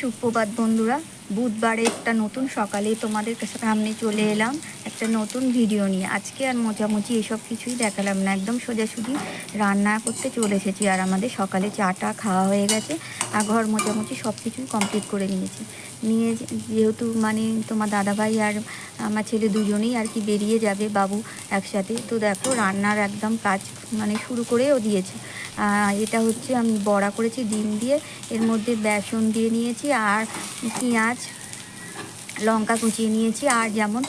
সুপ্রভাত বন্ধুরা। বুধবারে একটা নতুন সকালে তোমাদের সামনে চলে এলাম। একটা নতুন ভিডিও নিয়ে আজকে আর মোচামুচি এসব কিছুই দেখালাম না। একদম সোজাসুজি রান্না করতে চলে এসেছি আর আমাদের সকালে চাটা খাওয়া হয়ে গেছে আর ঘর মোচামুচি সব কিছুই কমপ্লিট করে নিয়েছি। নিয়ে যেহেতু মানে তোমার দাদাভাই আর আমার ছেলে দুজনেই আর কি বেরিয়ে যাবে বাবু একসাথে, তো দেখো রান্নার একদম কাজ মানে শুরু করেও দিয়েছে। এটা হচ্ছে আমি বড়া করেছি, ডিম দিয়ে, এর মধ্যে বেসন দিয়ে নিয়েছি আর পেঁয়াজ, লঙ্কা কুচিয়ে নিয়েছি আর যেমন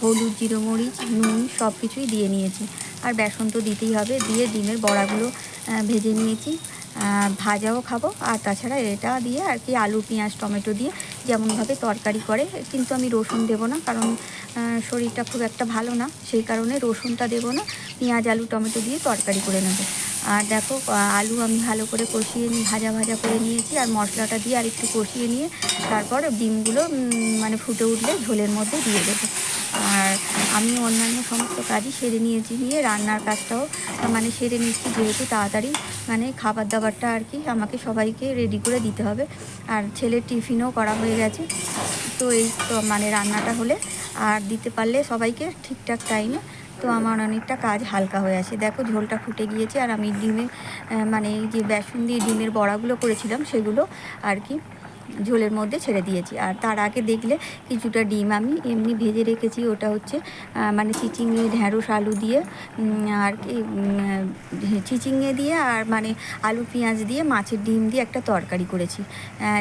হলুদ, জিরো মরিচ, নুন সব কিছুই দিয়ে নিয়েছি। আর বেসন তো দিতেই হবে, দিয়ে ডিমের বড়াগুলো ভেজে নিয়েছি। ভাজাও খাব, আর তাছাড়া এটা দিয়ে আর কি আলু, পেঁয়াজ, টমেটো দিয়ে যেমনভাবে তরকারি করে, কিন্তু আমি রসুন দেবো না, কারণ শরীরটা খুব একটা ভালো না, সেই কারণে রসুনটা দেবো না, পেঁয়াজ, আলু, টমেটো দিয়ে তরকারি করে নেব। আর দেখো আলু আমি ভালো করে কষিয়ে ভাজা ভাজা করে নিয়েছি, আর মশলাটা দিয়ে আর একটু কষিয়ে নিয়ে তারপর ডিমগুলো মানে ফুটে উঠলে ঝোলের মধ্যে দিয়ে দেবো। আর আমি অন্যান্য সমস্ত কাজই সেরে নিয়েছি নিয়ে রান্নার কাজটাও মানে সেরে নিচ্ছি যেহেতু তাড়াতাড়ি মানে খাবার দাবারটা আর কি আমাকে সবাইকে রেডি করে দিতে হবে। আর ছেলের টিফিনও করা হয়ে গেছে, তো এই তো মানে রান্নাটা হলে। আর দিতে পারলে সবাইকে ঠিকঠাক টাইমে তো আমার অনেকটা কাজ হালকা হয়ে আসে দেখো ঝোলটা ফুটে গিয়েছে আর আমি ডিমে মানে যে বেসন দিয়ে ডিমের বড়াগুলো করেছিলাম সেগুলো আর কি ঝোলের মধ্যে ছেড়ে দিয়েছি। আর তার আগে দেখলে কিছুটা ডিম আমি এমনি ভেজে রেখেছি, ওটা হচ্ছে মানে চিচিংয়ে ঢ্যাঁড়স আলু দিয়ে আর কি চিচিংয়ে দিয়ে আর মানে আলু পেঁয়াজ দিয়ে, মাছের ডিম দিয়ে একটা তরকারি করেছি।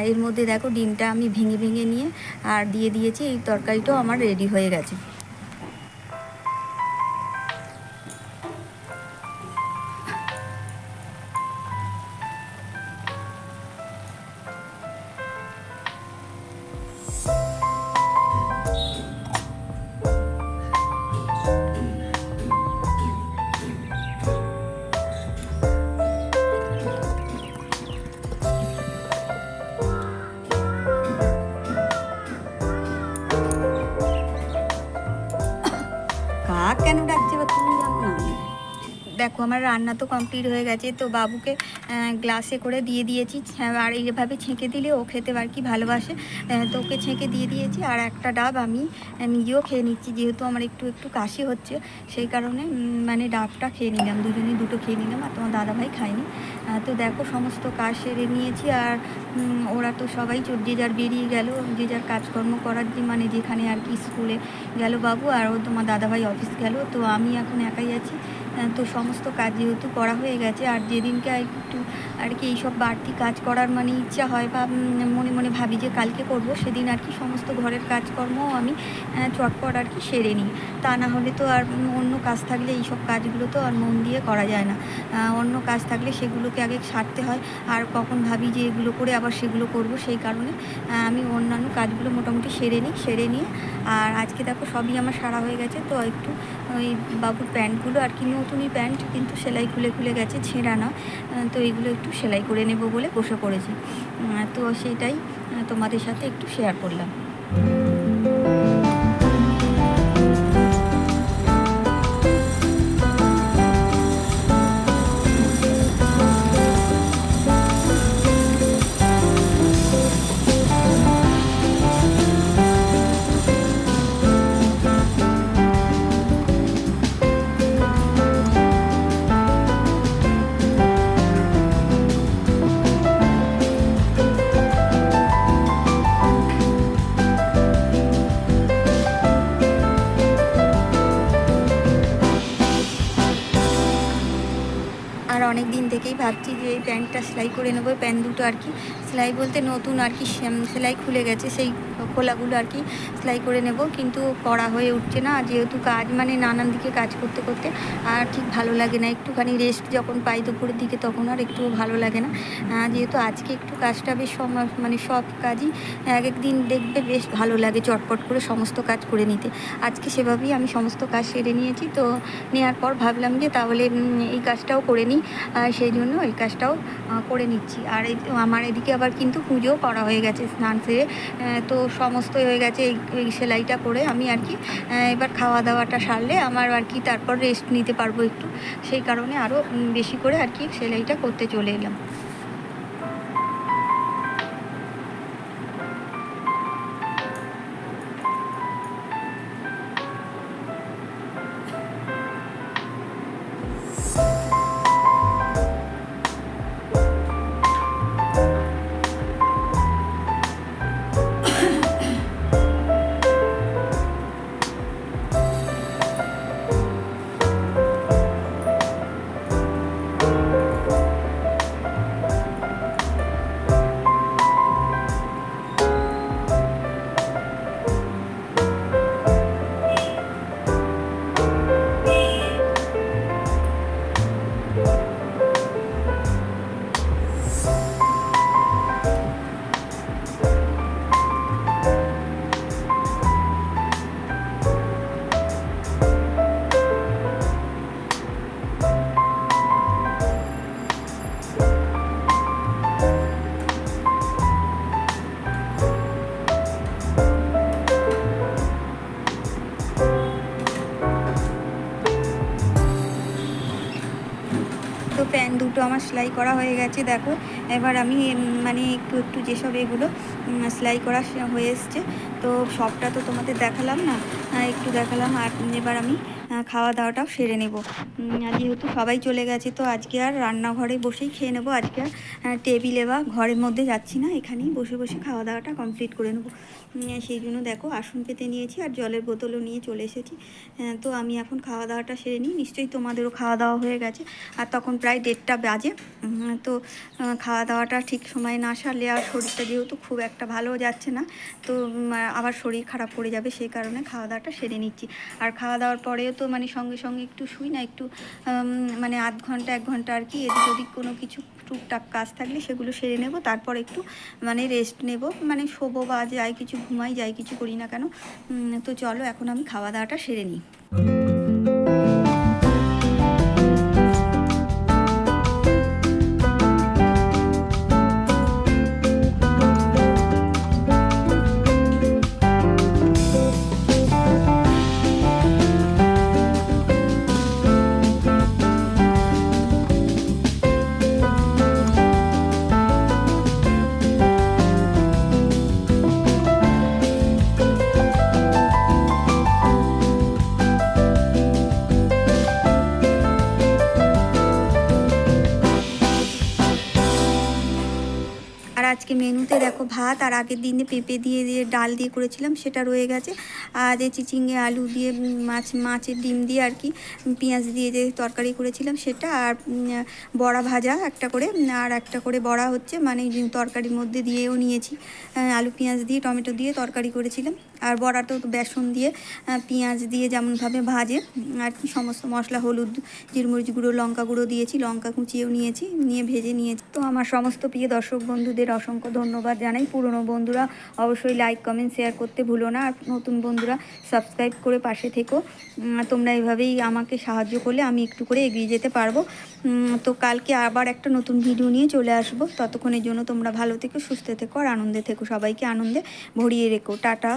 এর মধ্যে দেখো ডিমটা আমি ভেঙে ভেঙে নিয়ে আর দিয়ে দিয়েছি, এই তরকারিটাও আমার রেডি হয়ে গেছে। দেখো আমার রান্না তো কমপ্লিট হয়ে গেছে তো বাবুকে গ্লাসে করে দিয়ে দিয়েছি। হ্যাঁ, আর এইভাবে ছেঁকে দিলে ও খেতে আর কি ভালোবাসে। তো ওকে ছেঁকে দিয়ে দিয়েছি আর একটা ডাব আমি নিজেও খেয়ে নিচ্ছি যেহেতু আমার একটু একটু কাশি হচ্ছে। সেই কারণে মানে ডাবটা খেয়ে নিলাম দুজনেই দুটো খেয়ে নিলাম আর তোমার দাদাভাই খায়নি। তো দেখো সমস্ত কাজ সেরে নিয়েছি আর ওরা তো সবাই যে যার বেরিয়ে গেল যে যার কাজকর্ম করার যে মানে যেখানে আর কি স্কুলে গেল বাবু আর ও তোমার দাদাভাই অফিস গেল তো আমি এখন একাই আছি। তো সমস্ত কাজ যেহেতু করা হয়ে গেছে, আর যেদিনকে আর একটু, আর কি এইসব বাড়তি কাজ করার মানে ইচ্ছা হয় বা মনে মনে ভাবি যে কালকে করব, সেদিন আর কি সমস্ত ঘরের কাজকর্মও আমি চটপট আর কি সেরে নিই। তা না হলে তো আর অন্য কাজ থাকলে এইসব কাজগুলো তো আর মন দিয়ে করা যায় না। অন্য কাজ থাকলে সেগুলোকে আগে সারতে হয়, আর কখন ভাবি যে এগুলো করে আবার সেগুলো করব, সেই কারণে আমি অন্যান্য কাজগুলো মোটামুটি সেরে নিই, সেরে নিয়ে, আর আজকে দেখো সবই আমার সারা হয়ে গেছে, তো একটু ওই বাবুর প্যান্টগুলো আর কি নতুনই প্যান্ট কিন্তু সেলাই খুলে খুলে গেছে, ছেঁড়া না। তো এইগুলো একটু সেলাই করে নেব বলে বসে পড়েছি। তো সেটাই তোমাদের সাথে একটু শেয়ার করলাম। ভাবছি যে এই প্যান্টটা সেলাই করে নেব প্যান্ট দুটো আর কি। সেলাই বলতে নতুন আর কি সেলাই খুলে গেছে, সেই খোলাগুলো আর কি সেলাই করে নেব, কিন্তু করা হয়ে উঠছে না। যেহেতু কাজ মানে নানান দিকে কাজ করতে করতে আর ঠিক ভালো লাগে না। একটুখানি রেস্ট যখন পাই দুপুরের দিকে, তখন আর একটু ভালো লাগে না। যেহেতু আজকে একটু কাজটা বেশ মানে সব কাজই এক একদিন দেখবে বেশ ভালো লাগে চটপট করে সমস্ত কাজ করে নিতে। আজকে সেভাবেই আমি সমস্ত কাজ সেরে নিয়েছি, তো নেওয়ার পর ভাবলাম যে তাহলে এই কাজটাও করে নিই। সেই জন্য এই কাজটাও করে নিচ্ছি। আর আমার এদিকে আবার কিন্তু পুজোও করা হয়ে গেছে স্নান সেরে। তো সমস্ত হয়ে গেছে এই সেলাইটা করে আমি আর কি এবার খাওয়া দাওয়াটা সারলে আমার আর কি তারপর রেস্ট নিতে পারব একটু। সেই কারণে আরও বেশি করে আর কি সেলাইটা করতে চলে এলাম। আমার সেলাই করা হয়ে গেছে, দেখো। এবার আমি মানে একটু একটু যেসব এগুলো সেলাই করা হয়ে এসছে, তো সবটা তো তোমাদের দেখালাম না একটু দেখালাম, আর এবার আমি খাওয়া দাওয়াটাও সেরে নেব। যেহেতু সবাই চলে গেছে, তো আজকে আর রান্নাঘরে বসেই খেয়ে নেব। আজকে আর টেবিলে বা ঘরের মধ্যে যাচ্ছি না, এখানেই বসে বসে খাওয়া দাওয়াটা কমপ্লিট করে নেব। সেই জন্য দেখো, আসন পেতে নিয়েছি আর জলের বোতলও নিয়ে চলে এসেছি। তো আমি এখন খাওয়া দাওয়াটা সেরে নিই। নিশ্চয়ই তোমাদেরও খাওয়া দাওয়া হয়ে গেছে। আর তখন প্রায় দেড়টা বাজে। তো খাওয়া দাওয়াটা ঠিক সময়ে না সারলে আর শরীরটা যেহেতু খুব একটা ভালো যাচ্ছে না, তো আবার শরীর খারাপ পড়ে যাবে, সেই কারণে খাওয়া দাওয়াটা সেরে নিচ্ছি। আর খাওয়া দাওয়ার পরেও তো মানে সঙ্গে সঙ্গে একটু শুই না, একটু মানে আধ ঘণ্টা, এক ঘণ্টা আর কি এদিক ওদিক কোনো কিছু টুকটাক কাজ থাকলে সেগুলো সেরে নেব, তারপর একটু মানে রেস্ট নেব মানে শোবো বা যাই কিছু ঘুমাই, যাই কিছু করি না কেন তো চলো এখন আমি খাওয়া দাওয়াটা সেরে নিই। ভাত আর আগের দিনে পেঁপে দিয়ে দিয়ে ডাল দিয়ে করেছিলাম, সেটা রয়ে গেছে। আর এই চিচিঙ্গে আলু দিয়ে মাছ, মাছের ডিম দিয়ে আর কি পেঁয়াজ দিয়ে যে তরকারি করেছিলাম সেটা আর বড়া ভাজা একটা করে আর একটা করে বড়া হচ্ছে মানে তরকারির মধ্যে দিয়েও নিয়েছি। আলু, পেঁয়াজ দিয়ে, টমেটো দিয়ে তরকারি করেছিলাম। আর বড়াটাও তো বেসন দিয়ে পেঁয়াজ দিয়ে যেমনভাবে ভাজে, আর কি সমস্ত মশলা, হলুদ, জিরমরিচ গুঁড়ো, লঙ্কা গুঁড়ো দিয়েছি, লঙ্কা কুচিয়েও নিয়েছি, নিয়ে ভেজে নিয়েছি। তো আমার সমস্ত প্রিয় দর্শক বন্ধুদের অসংখ্য ধন্যবাদ জানাই। পুরনো বন্ধুরা, অবশ্যই লাইক কমেন্ট শেয়ার করতে ভুলো না। আর নতুন বন্ধুরা সাবস্ক্রাইব করে পাশে থেকো। তোমরা এভাবেই আমাকে সাহায্য করলে আমি একটু করে এগিয়ে যেতে পারব। তো কালকে আবার একটা নতুন ভিডিও নিয়ে চলে আসব। ততক্ষণের জন্য তোমরা ভালো থেকো, সুস্থ থেকো, আর আনন্দে থেকো। সবাইকে আনন্দে ভরিয়ে রেখো। টাটা।